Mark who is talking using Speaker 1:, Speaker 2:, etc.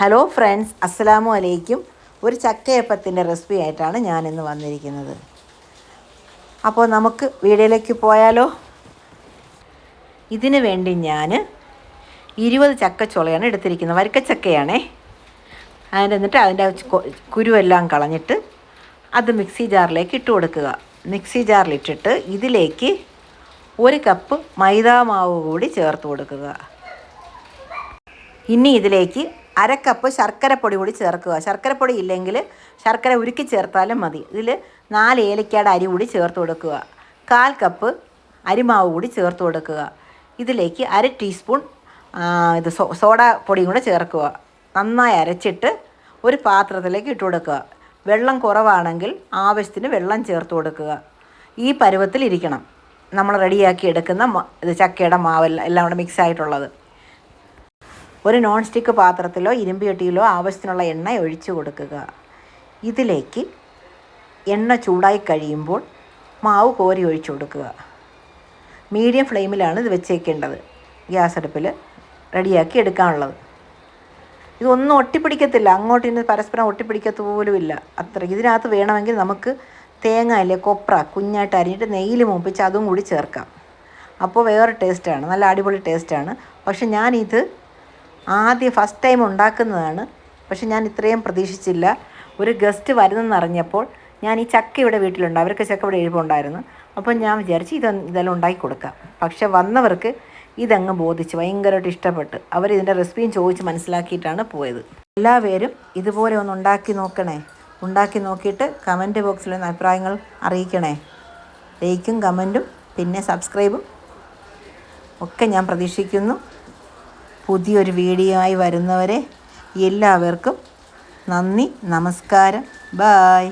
Speaker 1: Hello friends അസ്സലാമു അലൈക്കും ഒരു ചക്കയപ്പത്തിന്റെ റെസിപ്പി ആയിട്ടാണ് ഞാനിന്ന് വന്നിരിക്കുന്നത്. അപ്പോൾ നമുക്ക് വീഡിയോയിലേക്ക് പോയാലോ? ഇതിന് വേണ്ടി ഞാൻ ഇരുപത് ചക്കച്ചുളയാണ് എടുത്തിരിക്കുന്നത്. വരിക്കച്ചക്കയാണേ. അതിന്റെ എന്നിട്ട് അതിന്റെ കുരുവെല്ലാം കളഞ്ഞിട്ട് അത് മിക്സി ജാറിലേക്ക് ഇട്ട് കൊടുക്കുക. മിക്സി ജാറിലിട്ടിട്ട് ഇതിലേക്ക് ഒരു കപ്പ് മൈദാ മാവ് കൂടി ചേർത്ത് കൊടുക്കുക. ഇനി ഇതിലേക്ക് അരക്കപ്പ് ശർക്കരപ്പൊടി കൂടി ചേർക്കുക. ശർക്കരപ്പൊടി ഇല്ലെങ്കിൽ ശർക്കര ഉരുക്കി ചേർത്താലും മതി. ഇതിൽ നാല് ഏലക്കയുടെ അരി കൂടി ചേർത്ത് കൊടുക്കുക. കാൽ കപ്പ് അരിമാവ് കൂടി ചേർത്ത് കൊടുക്കുക. ഇതിലേക്ക് അര ടീസ്പൂൺ ഇത് സോഡ പൊടിയും കൂടെ ചേർക്കുക. നന്നായി അരച്ചിട്ട് ഒരു പാത്രത്തിലേക്ക് ഇട്ട് കൊടുക്കുക. വെള്ളം കുറവാണെങ്കിൽ ആവശ്യത്തിന് വെള്ളം ചേർത്ത് കൊടുക്കുക. ഈ പരുവത്തിൽ ഇരിക്കണം. നമ്മൾ റെഡിയാക്കി എടുക്കുന്ന ഇത് ചക്കയുടെ മാവെല്ലാം എല്ലാം കൂടെ മിക്സ് ആയിട്ടുള്ളത്. ഒരു നോൺ സ്റ്റിക്ക് പാത്രത്തിലോ ഇരുമ്പ് ചട്ടിയിലോ ആവശ്യത്തിനുള്ള എണ്ണ ഒഴിച്ചു കൊടുക്കുക. ഇതിലേക്ക് എണ്ണ ചൂടായി കഴിയുമ്പോൾ മാവ് കോരി ഒഴിച്ചു കൊടുക്കുക. മീഡിയം ഫ്ലെയിമിലാണ് ഇത് വെച്ചേക്കേണ്ടത്. ഗ്യാസ് അടുപ്പിൽ റെഡിയാക്കി എടുക്കാനുള്ളത്. ഇതൊന്നും ഒട്ടിപ്പിടിക്കത്തില്ല. അങ്ങോട്ട് ഇന്ന് പരസ്പരം ഒട്ടിപ്പിടിക്കത്ത് പോലുമില്ല. അത്ര ഇതിനകത്ത് വേണമെങ്കിൽ നമുക്ക് തേങ്ങ അല്ലേ കൊപ്ര കുഞ്ഞായിട്ട് അരിഞ്ഞിട്ട് നെയ്യിൽ മൂപ്പിച്ച് അതും കൂടി ചേർക്കാം. അപ്പോൾ വേറെ ടേസ്റ്റാണ് നല്ല അടിപൊളി ടേസ്റ്റാണ് പക്ഷെ ഞാനിത് ആദ്യം ഫസ്റ്റ് ടൈം ഉണ്ടാക്കുന്നതാണ്. പക്ഷെ ഞാൻ ഇത്രയും പ്രതീക്ഷിച്ചില്ല. ഒരു ഗസ്റ്റ് വരുന്നെന്ന് അറിഞ്ഞപ്പോൾ ഞാൻ ഈ ചക്ക ഇവിടെ വീട്ടിലുണ്ട്. അവർക്ക് ചക്ക ഇവിടെ എഴുപ്പുണ്ടായിരുന്നു അപ്പം ഞാൻ വിചാരിച്ചു ഇത് ഇതെല്ലാം ഉണ്ടാക്കി കൊടുക്കാം. പക്ഷെ വന്നവർക്ക് ഇതങ്ങ് ബോധിച്ച്. ഭയങ്കരമായിട്ട് ഇഷ്ടപ്പെട്ട്. അവർ ഇതിന്റെ റെസിപ്പിയും ചോദിച്ച് മനസ്സിലാക്കിയിട്ടാണ് പോയത്. എല്ലാവരും ഇതുപോലെ ഒന്ന് ഉണ്ടാക്കി നോക്കണേ. ഉണ്ടാക്കി നോക്കിയിട്ട് കമന്റ് ബോക്സിൽ ഒന്ന് അഭിപ്രായങ്ങൾ അറിയിക്കണേ. ലൈക്കും കമന്റും പിന്നെ സബ്സ്ക്രൈബും ഒക്കെ ഞാൻ പ്രതീക്ഷിക്കുന്നു. പുതിയൊരു വീഡിയോ ആയി വരുന്നവരെ എല്ലാവർക്കും നന്ദി നമസ്കാരം. ബായ്